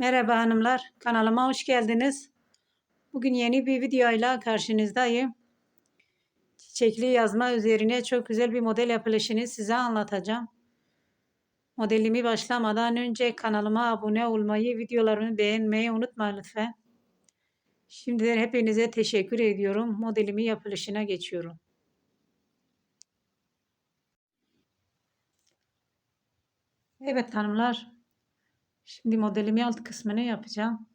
Merhaba hanımlar, kanalıma hoş geldiniz. Bugün yeni bir videoyla karşınızdayım. Çiçekli yazma üzerine çok güzel bir model yapılışını size anlatacağım. Modelimi başlamadan önce kanalıma abone olmayı, videolarımı beğenmeyi unutma lütfen. Şimdiden hepinize teşekkür ediyorum. Modelimi yapılışına geçiyorum. Evet hanımlar, Şimdi modelimi alt kısmını yapacağım.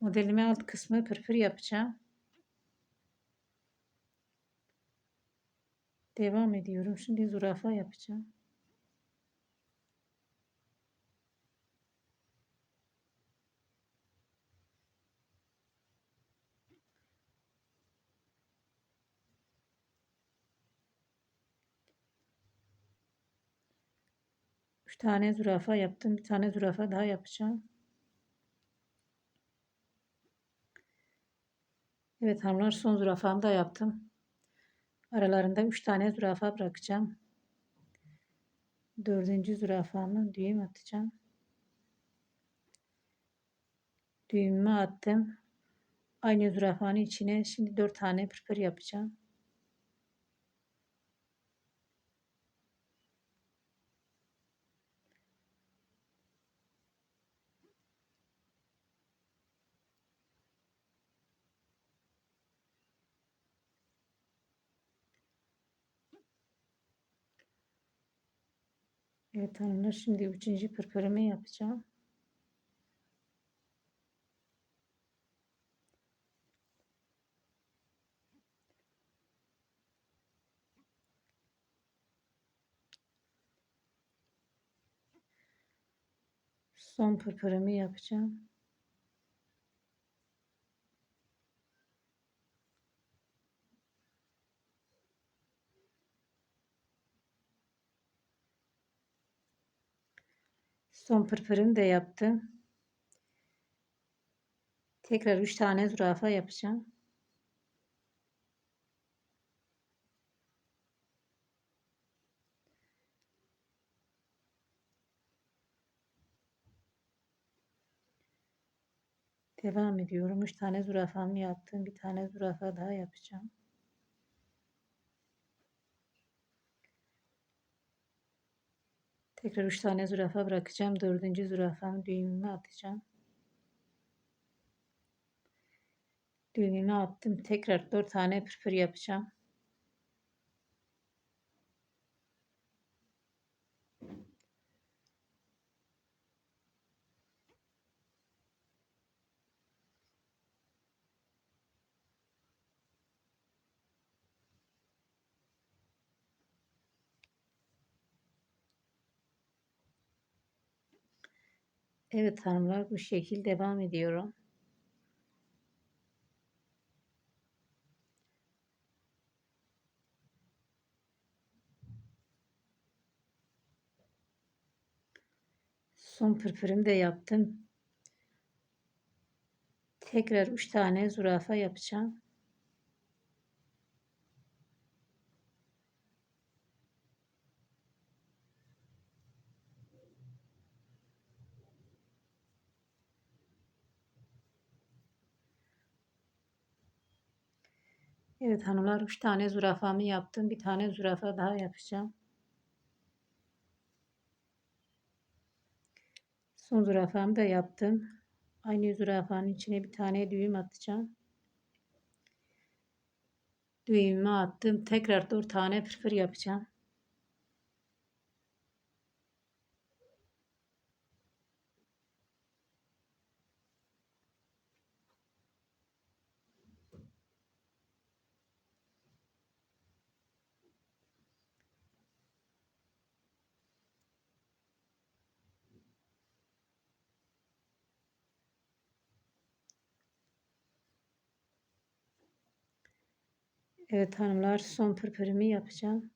Modelimi alt kısmı pırpır yapacağım. Devam ediyorum. Şimdi zürafa yapacağım. Tane zürafa yaptım. Bir tane zürafa daha yapacağım. Evet hanımlar son zürafamı da yaptım. Aralarında üç tane zürafa bırakacağım. Dördüncü zürafamı düğüm atacağım. Düğümümü attım. Aynı zürafanın içine şimdi dört tane pırpır yapacağım. Evet hanımlar şimdi üçüncü pırpırımı yapacağım. Son pırpırımı yapacağım. Son pırpırını da yaptım. Tekrar 3 tane zürafa yapacağım. Devam ediyorum. 3 tane zürafamı yaptım. Bir tane zürafa daha yapacağım. Tekrar 3 tane zürafa bırakacağım. Dördüncü zürafamı düğümüme atacağım. Düğümüme attım. Tekrar 4 tane pırpır yapacağım. Evet hanımlar bu şekil devam ediyorum. Son pırpırımı da yaptım. Tekrar 3 tane zürafa yapacağım. Evet hanımlar 3 tane zürafamı yaptım. Bir tane zürafa daha yapacağım. Son zürafamı da yaptım. Aynı zürafanın içine bir tane düğüm atacağım. Düğümümü attım. Tekrar 4 tane pırpır yapacağım. Evet hanımlar son pırpırımı yapacağım.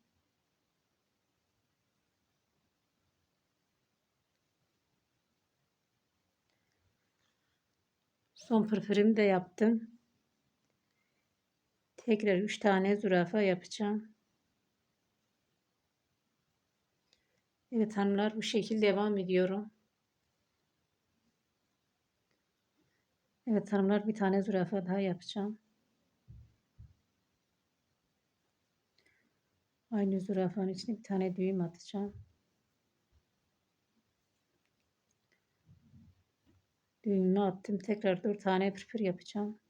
Son pırpırımı da yaptım. Tekrar 3 tane zürafa yapacağım. Evet hanımlar bu şekilde devam ediyorum. Evet hanımlar bir tane zürafa daha yapacağım. Aynı zürafanın içine bir tane düğüm atacağım. Düğümünü attım. Tekrar 4 tane pırpır yapacağım.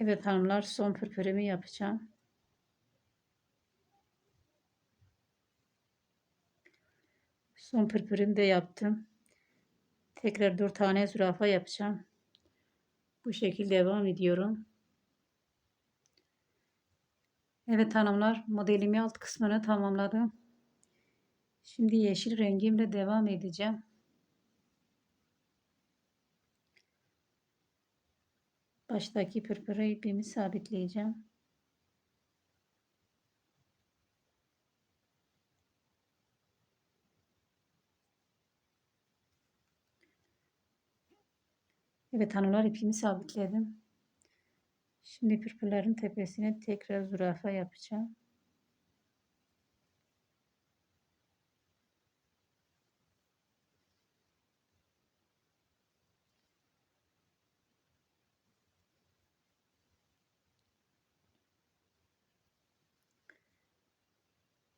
Evet hanımlar son pırpırımı yapacağım. Son pırpırımı da yaptım. Tekrar 4 tane zürafa yapacağım. Bu şekilde devam ediyorum. Evet hanımlar modelimi alt kısmını tamamladım. Şimdi yeşil rengimle devam edeceğim. Baştaki pırpırı ipimi sabitleyeceğim. Evet hanımlar ipimi sabitledim. Şimdi pırpırların tepesine tekrar zürafa yapacağım.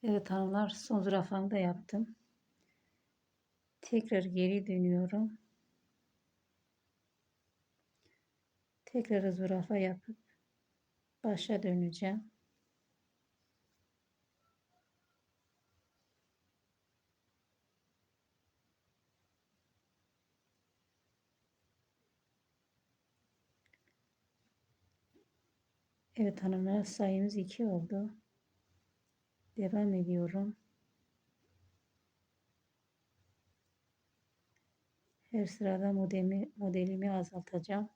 Evet hanımlar son zürafamı da yaptım. Tekrar geri dönüyorum. Tekrar zürafa yapıp başa döneceğim. Evet hanımlar sayımız 2 oldu. Devam ediyorum. Her sırada modelimi, modelimi azaltacağım.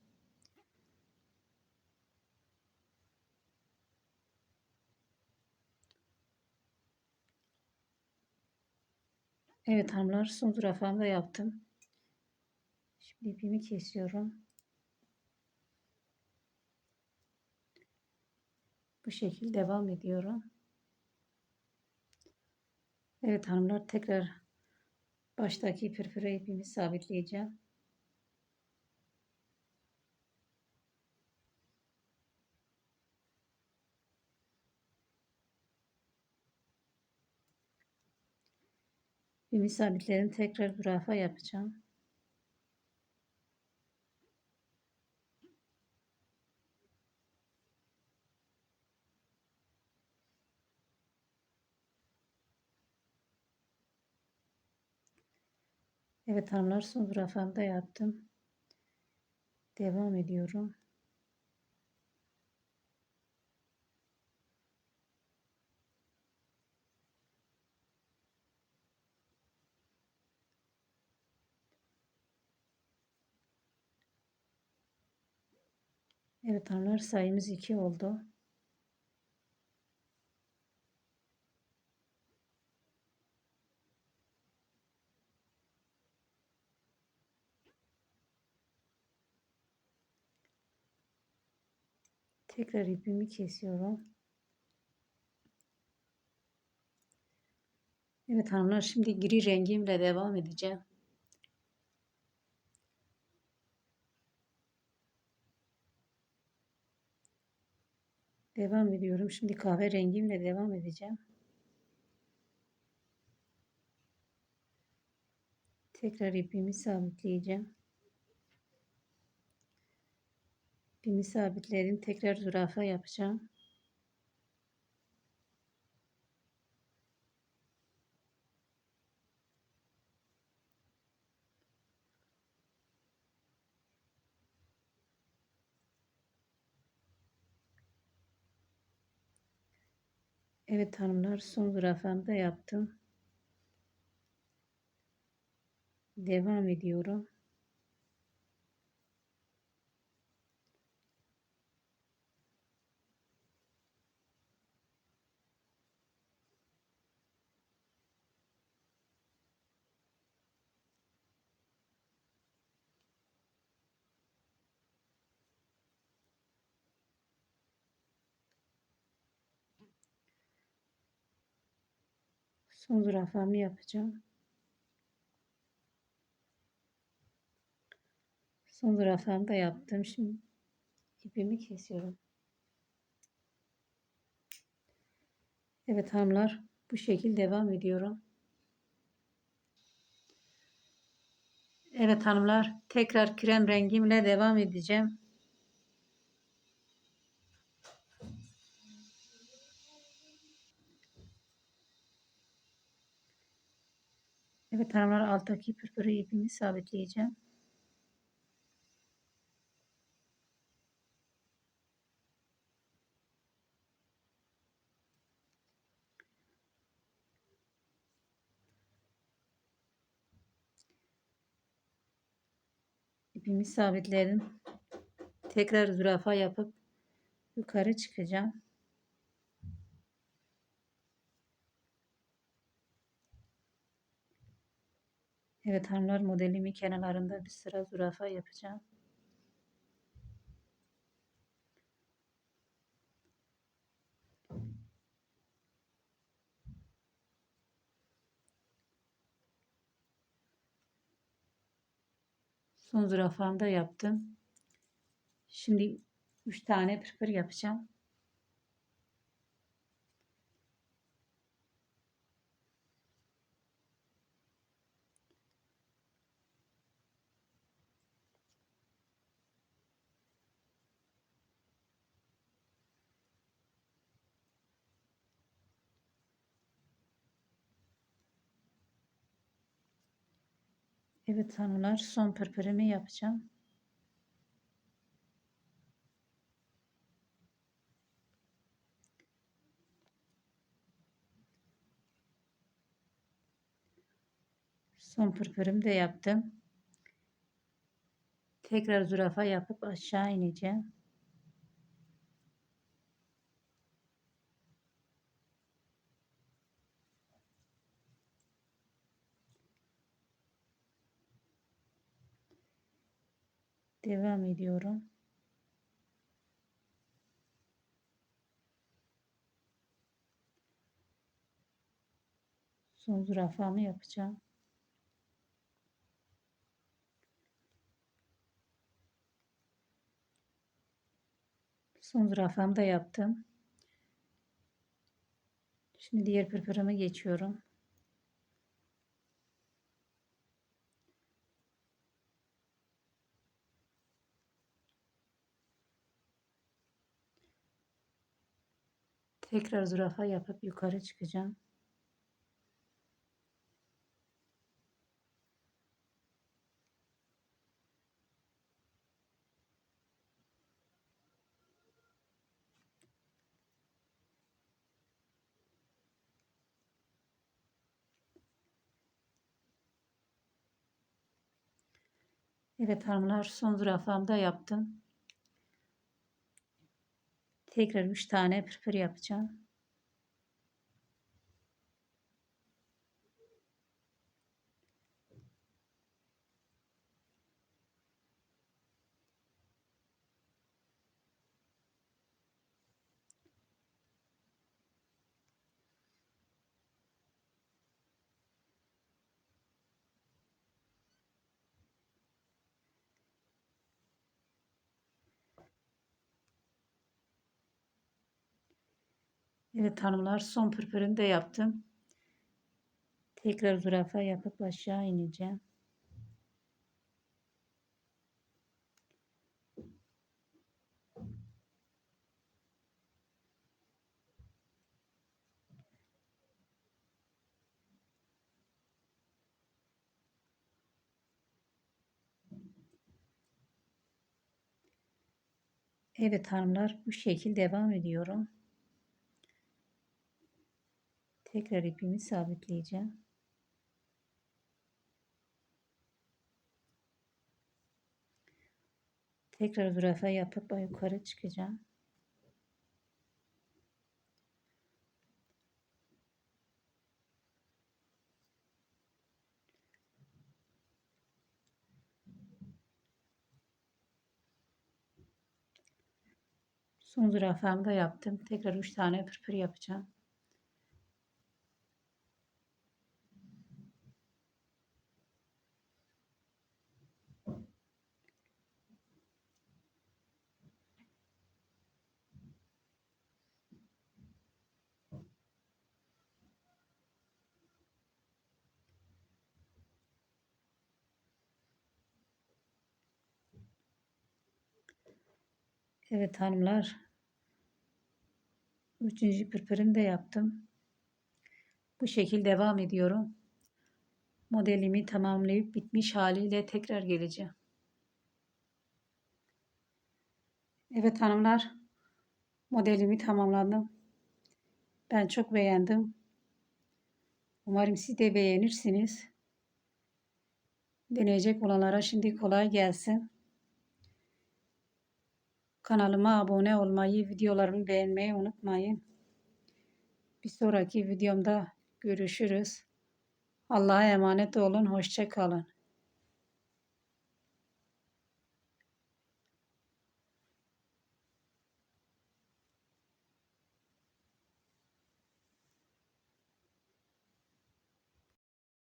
Evet hanımlar son zürafamı da yaptım. Şimdi ipimi kesiyorum. Bu şekilde devam ediyorum. Evet hanımlar tekrar baştaki pırpıra ipimi sabitleyeceğim. İpimi sabitledim. Tekrar zürafa yapacağım. Evet hanımlar son zürafamı da yaptım. Devam ediyorum. Evet hanımlar sayımız 2 oldu. Tekrar ipimi kesiyorum. Evet hanımlar şimdi gri rengimle devam edeceğim. Devam ediyorum. Şimdi kahve rengimle devam edeceğim. Tekrar ipimi sabitleyeceğim. İpimi sabitledim. Tekrar zürafa yapacağım. Evet hanımlar son zürafamı da yaptım. Devam ediyorum. Son zürafamı yapacağım. Son zürafamı da yaptım. Şimdi ipimi kesiyorum. Evet hanımlar bu şekil devam ediyorum. Evet hanımlar tekrar krem rengimle devam edeceğim. Evet hanımlar alttaki pırpırı ipimi sabitleyeceğim. İpimi sabitledim. Tekrar zürafa yapıp yukarı çıkacağım. Evet hanımlar modelimi kenarlarında bir sıra zürafa yapacağım. Son zürafamı da yaptım. Şimdi 3 tane pırpır yapacağım. Evet hanımlar son pırpırımı yapacağım. Son pırpırımı da yaptım. Tekrar zürafa yapıp aşağı ineceğim. Devam ediyorum. Son zürafamı yapacağım. Son zürafamı da yaptım. Şimdi diğer pırpırımı geçiyorum. Tekrar zürafa yapıp yukarı çıkacağım. Evet hanımlar son zürafamı da yaptım. Tekrar 3 tane pırpır yapacağım. Evet hanımlar son pırpırını da yaptım. Tekrar zürafa yapıp aşağı ineceğim. Evet hanımlar bu şekil devam ediyorum. Tekrar ipimi sabitleyeceğim. Tekrar zürafa yapıp yukarı çıkacağım. Son zürafamı da yaptım. Tekrar 3 tane pırpır yapacağım. Evet hanımlar. Üçüncü pırpırını da yaptım. Bu şekil devam ediyorum. Modelimi tamamlayıp bitmiş haliyle tekrar geleceğim. Evet hanımlar. Modelimi tamamladım. Ben çok beğendim. Umarım siz de beğenirsiniz. Deneyecek olanlara şimdi kolay gelsin. Kanalıma abone olmayı, videolarımı beğenmeyi unutmayın. Bir sonraki videomda görüşürüz. Allah'a emanet olun. Hoşça kalın.